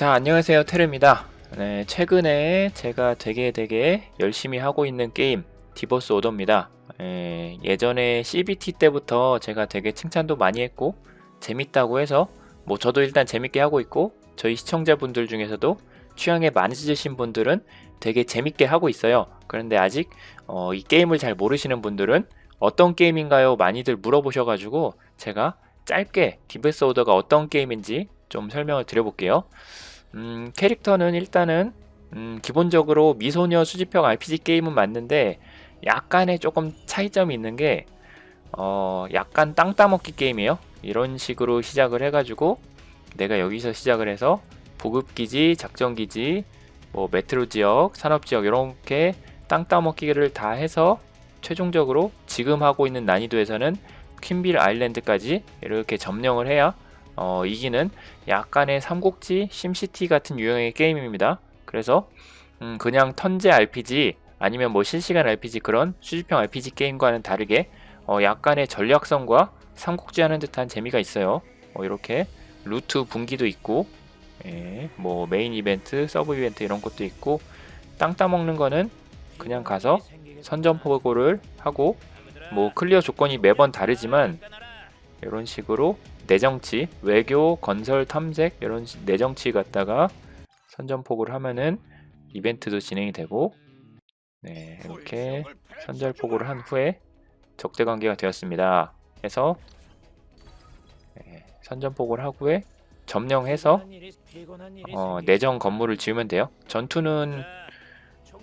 자, 안녕하세요. 테르입니다. 네, 최근에 제가 되게 되게 열심히 하고 있는 게임 디버스 오더입니다. 예, 예전에 CBT 때부터 제가 되게 칭찬도 많이 했고 재밌다고 해서 뭐 저도 일단 재밌게 하고 있고 저희 시청자분들 중에서도 취향에 맞으신 분들은 되게 재밌게 하고 있어요. 그런데 아직 어, 이 게임을 잘 모르시는 분들은 어떤 게임인가요? 많이들 물어보셔가지고 제가 짧게 디버스 오더가 어떤 게임인지 좀 설명을 드려볼게요. 음, 캐릭터는 일단은 음, 기본적으로 미소녀 수집형 RPG 게임은 맞는데 약간의 조금 차이점이 있는 게 어, 약간 땅 따먹기 게임이에요. 이런 식으로 시작을 해가지고 내가 여기서 시작을 해서 보급기지, 작전기지, 뭐 메트로 지역, 산업 지역 이렇게 땅 따먹기를 다 해서 최종적으로 지금 하고 있는 난이도에서는 퀸빌 아일랜드까지 이렇게 점령을 해야 어, 이기는 약간의 삼국지 심시티 같은 유형의 게임입니다. 그래서 음, 그냥 턴제 RPG 아니면 뭐 실시간 RPG 그런 수집형 RPG 게임과는 다르게 어, 약간의 전략성과 삼국지 하는 듯한 재미가 있어요. 어, 이렇게 루트 분기도 있고 예, 뭐 메인 이벤트, 서브 이벤트 이런 것도 있고 땅 따먹는 거는 그냥 가서 선전포고를 하고 뭐 클리어 조건이 매번 다르지만 이런 식으로 내정치, 외교, 건설, 탐색 이런 시- 내정치 갖다가 선전포고를 하면은 이벤트도 진행이 되고 네 이렇게 선전포고를 한 후에 적대 관계가 되었습니다. 해서 네, 한 후에 점령해서 어, 내정 건물을 지으면 돼요. 전투는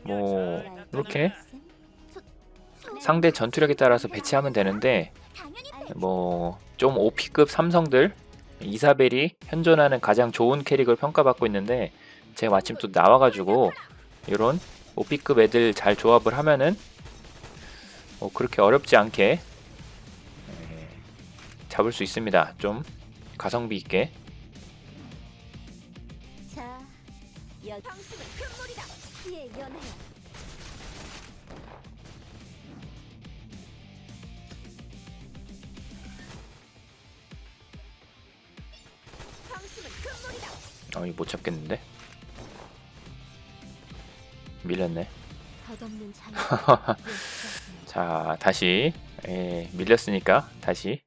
뭐 이렇게 상대 전투력에 따라서 배치하면 되는데 뭐 좀 OP급 삼성들 이사벨이 현존하는 가장 좋은 캐릭을 평가받고 있는데 제가 마침 또 나와가지고 이런 OP급 애들 잘 조합을 하면은 뭐 그렇게 어렵지 않게 에, 잡을 수 있습니다. 좀 가성비 있게. 자, 여 어 이거 못 잡겠는데 밀렸네. 자 다시 에, 밀렸으니까 다시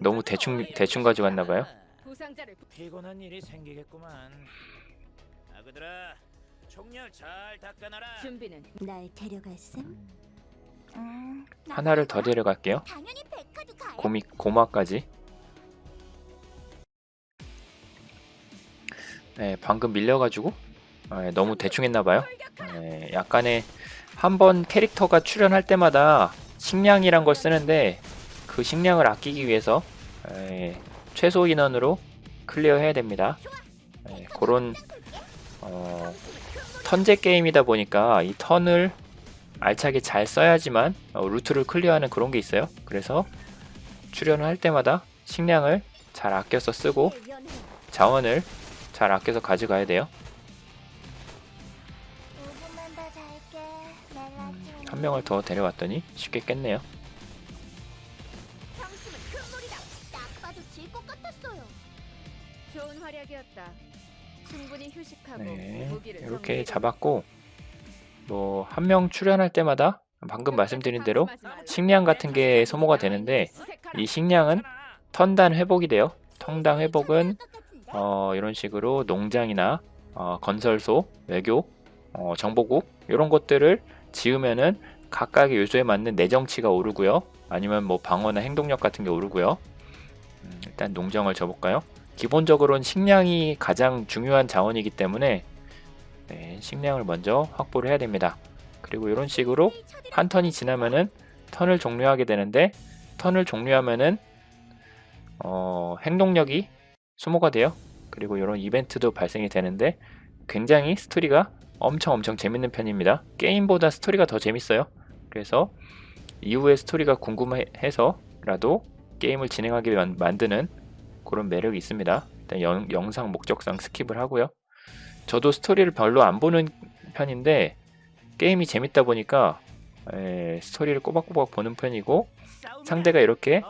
너무 대충 대충 가져갔나 봐요. 부상자를 피곤한 일이 생기겠구만. 아그들아, 총열 잘 닦아놔라. 준비는 날 데려갈 셈? 음, 하나를 더 데려갈게요. 고미 고마까지. 네, 방금 밀려가지고 네, 너무 대충 했나봐요. 네, 약간의 한 번 캐릭터가 출연할 때마다 식량이란 걸 쓰는데 그 식량을 아끼기 위해서 네, 최소 인원으로 클리어해야 됩니다. 네, 그런 어, 턴제 게임이다 보니까 이 턴을 알차게 잘 써야지만 어, 루트를 클리어하는 그런 게 있어요. 그래서 출연을 할 때마다 식량을 잘 아껴서 쓰고. 자원을 잘 아껴서 가져가야 돼요. 5분만 더 잘게. 멜라จู. 한 명을 더 데려왔더니 쉽게 깼네요. 네, 이렇게. 잡았고 뭐 한 명 출연할 때마다 방금 말씀드린 대로 식량 같은 게 소모가 되는데 이 식량은 턴단 회복이 돼요. 턴단 회복은 어, 이런 식으로 농장이나 어, 건설소, 외교, 어, 정보국 이런 것들을 지으면은 각각의 요소에 맞는 내정치가 오르고요. 아니면 뭐 방어나 행동력 같은 게 오르고요. 음, 일단 농장을 줘볼까요? 기본적으로는 식량이 가장 중요한 자원이기 때문에 네, 식량을 먼저 확보를 해야 됩니다. 그리고 이런 식으로 한 턴이 지나면은 턴을 종료하게 되는데 턴을 종료하면은 어, 행동력이 소모가 돼요. 그리고 이런 이벤트도 발생이 되는데 굉장히 스토리가 엄청 엄청 재밌는 편입니다. 게임보다 스토리가 더 재밌어요. 그래서 이후의 스토리가 궁금해서라도 게임을 진행하게 만- 만드는 그런 매력이 있습니다. 일단 영, 영상 목적상 스킵을 하고요. 저도 스토리를 별로 안 보는 편인데 게임이 재밌다 보니까 에, 스토리를 꼬박꼬박 보는 편이고 상대가 이렇게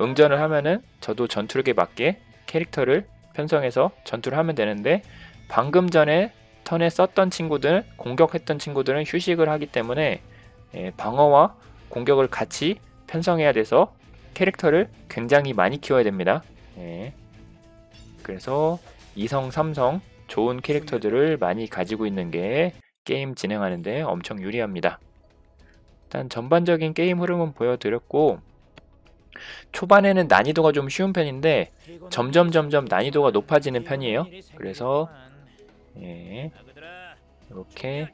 응전을 하면은 저도 전투력에 맞게 캐릭터를 편성해서 전투를 하면 되는데 방금 전에 턴에 썼던 친구들, 공격했던 친구들은 휴식을 하기 때문에 예, 방어와 공격을 같이 편성해야 돼서 캐릭터를 굉장히 많이 키워야 됩니다. 예. 그래서 2성, 3성 좋은 캐릭터들을 많이 가지고 있는 게 게임 진행하는데 엄청 유리합니다. 일단 전반적인 게임 흐름은 보여드렸고 초반에는 난이도가 좀 쉬운 편인데 점점 점점 난이도가 높아지는 편이에요. 그래서 예, 이렇게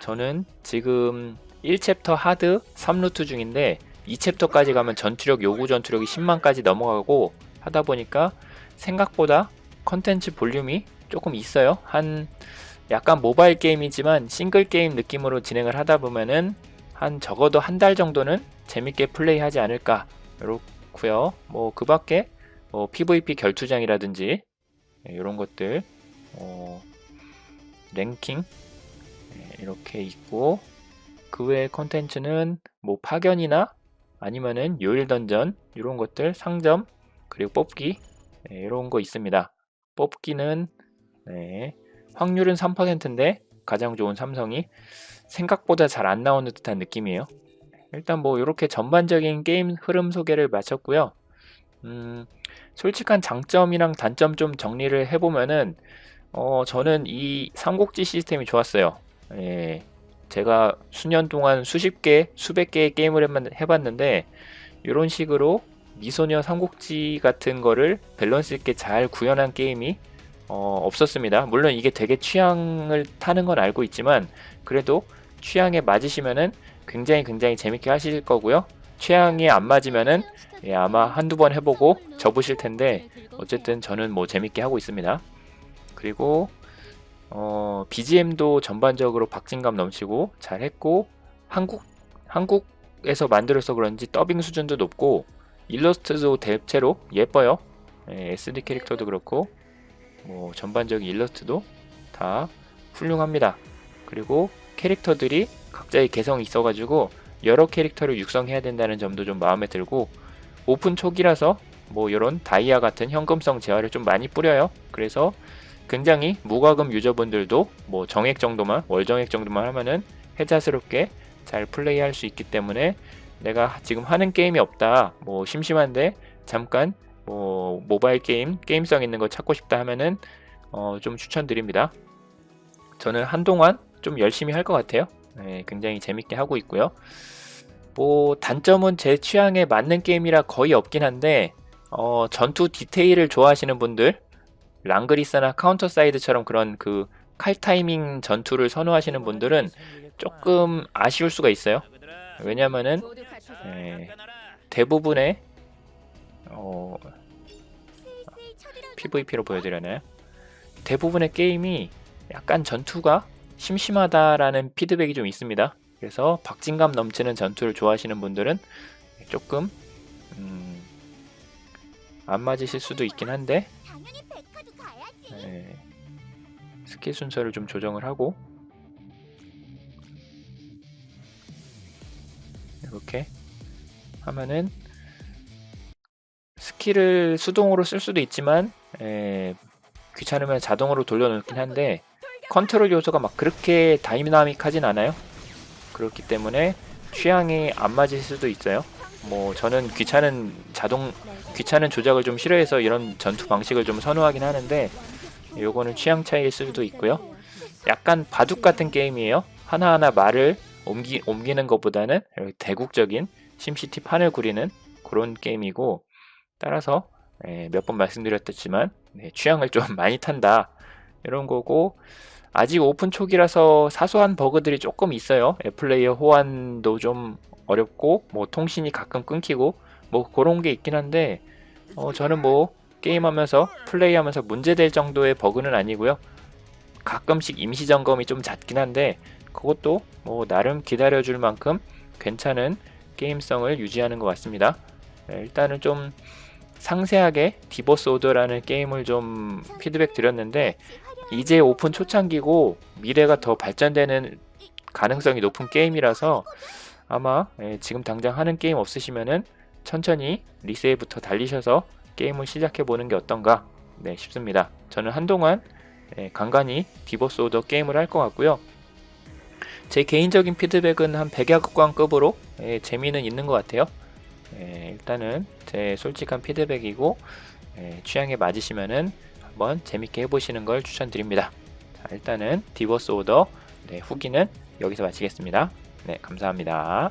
저는 지금 1챕터 하드 3루트 중인데 2챕터까지 가면 전투력 요구 전투력이 10만까지 넘어가고 하다 보니까 생각보다 컨텐츠 볼륨이 조금 있어요. 한 약간 모바일 게임이지만 싱글 게임 느낌으로 진행을 하다 보면은 한 적어도 한 달 정도는 재밌게 플레이하지 않을까 그렇고요. 뭐 그 밖에 뭐 PVP 결투장이라든지 이런 것들 어, 랭킹 네, 이렇게 있고 그 외의 컨텐츠는 뭐 파견이나 아니면은 요일 던전 이런 것들 상점 그리고 뽑기 네, 이런 거 있습니다. 뽑기는 네, 확률은 3%인데 가장 좋은 삼성이 생각보다 잘 안 나오는 듯한 느낌이에요. 일단 뭐 이렇게 전반적인 게임 흐름 소개를 마쳤고요. 음, 솔직한 장점이랑 단점 좀 정리를 해보면은 어, 저는 이 삼국지 시스템이 좋았어요. 예, 제가 수년 동안 수십 개, 수백 개의 게임을 해봤- 해봤는데 이런 식으로 미소녀 삼국지 같은 거를 밸런스 있게 잘 구현한 게임이 어, 없었습니다. 물론 이게 되게 취향을 타는 건 알고 있지만 그래도 취향에 맞으시면은 굉장히 굉장히 재밌게 하실 거고요. 취향이 안 맞으면은 예, 아마 한두 번 해보고 접으실 텐데 어쨌든 저는 뭐 재밌게 하고 있습니다. 그리고 어, BGM도 전반적으로 박진감 넘치고 잘했고 한국 한국에서 만들어서 그런지 더빙 수준도 높고 일러스트도 대체로 예뻐요. 예, SD 캐릭터도 그렇고 뭐 전반적인 일러스트도 다 훌륭합니다. 그리고 캐릭터들이 각자의 개성이 있어가지고 여러 캐릭터를 육성해야 된다는 점도 좀 마음에 들고 오픈 초기라서 뭐 이런 다이아 같은 현금성 재화를 좀 많이 뿌려요. 그래서 굉장히 무과금 유저분들도 뭐 정액 정도만 월정액 정도만 하면은 혜자스럽게 잘 플레이할 수 있기 때문에 내가 지금 하는 게임이 없다 뭐 심심한데 잠깐 뭐 모바일 게임 게임성 있는 거 찾고 싶다 하면은 어, 좀 추천드립니다. 저는 한동안 좀 열심히 할 것 같아요. 네, 굉장히 재밌게 하고 있고요. 뭐 단점은 제 취향에 맞는 게임이라 거의 없긴 한데 어, 전투 디테일을 좋아하시는 분들 랑그리스나 카운터 사이드처럼 그런 그 칼 타이밍 전투를 선호하시는 분들은 조금 아쉬울 수가 있어요. 왜냐면은 갖춰서 예, 대부분의 어, PVP로 보여드려나요? 대부분의 게임이 약간 전투가 심심하다라는 피드백이 좀 있습니다. 그래서 박진감 넘치는 전투를 좋아하시는 분들은 조금 음, 안 맞으실 수도 있긴 한데. 예, 스킬 순서를 좀 조정을 하고 이렇게 하면은 스킬을 수동으로 쓸 수도 있지만 예, 귀찮으면 자동으로 돌려놓긴 한데 컨트롤 요소가 막 그렇게 다이나믹하진 않아요. 그렇기 때문에 취향이 안 맞을 수도 있어요. 뭐 저는 귀찮은 자동 귀찮은 조작을 좀 싫어해서 이런 전투 방식을 좀 선호하긴 하는데 요거는 취향 차이일 수도 있고요. 약간 바둑 같은 게임이에요. 하나하나 말을 옮기, 옮기는 것보다는 이렇게 대국적인 심시티 판을 구리는 그런 게임이고 따라서 예, 몇번 말씀드렸지만 네, 취향을 좀 많이 탄다 이런 거고 아직 오픈 초기라서 사소한 버그들이 조금 있어요. 애플레이어 호환도 좀 어렵고 뭐 통신이 가끔 끊기고 뭐 그런 게 있긴 한데 어, 저는 뭐 게임하면서 플레이하면서 문제될 정도의 버그는 아니고요. 가끔씩 임시 점검이 좀 잦긴 한데 그것도 뭐 나름 기다려줄 만큼 괜찮은 게임성을 유지하는 것 같습니다. 네, 일단은 좀 상세하게 디버스 오더라는 게임을 좀 피드백 드렸는데 이제 오픈 초창기고 미래가 더 발전되는 가능성이 높은 게임이라서 아마 예, 지금 당장 하는 게임 없으시면은 천천히 리세이부터 달리셔서 게임을 시작해 보는 게 어떤가 네, 싶습니다. 저는 한동안 네, 간간히 디보스 오더 게임을 할 것 같고요. 제 개인적인 피드백은 한 백야극광급으로 예, 재미는 있는 것 같아요. 예, 일단은 제 솔직한 피드백이고 예, 취향에 맞으시면은 한번 재밌게 해보시는 걸 추천드립니다. 자, 일단은 디보스 오더 네, 후기는 여기서 마치겠습니다. 네, 감사합니다.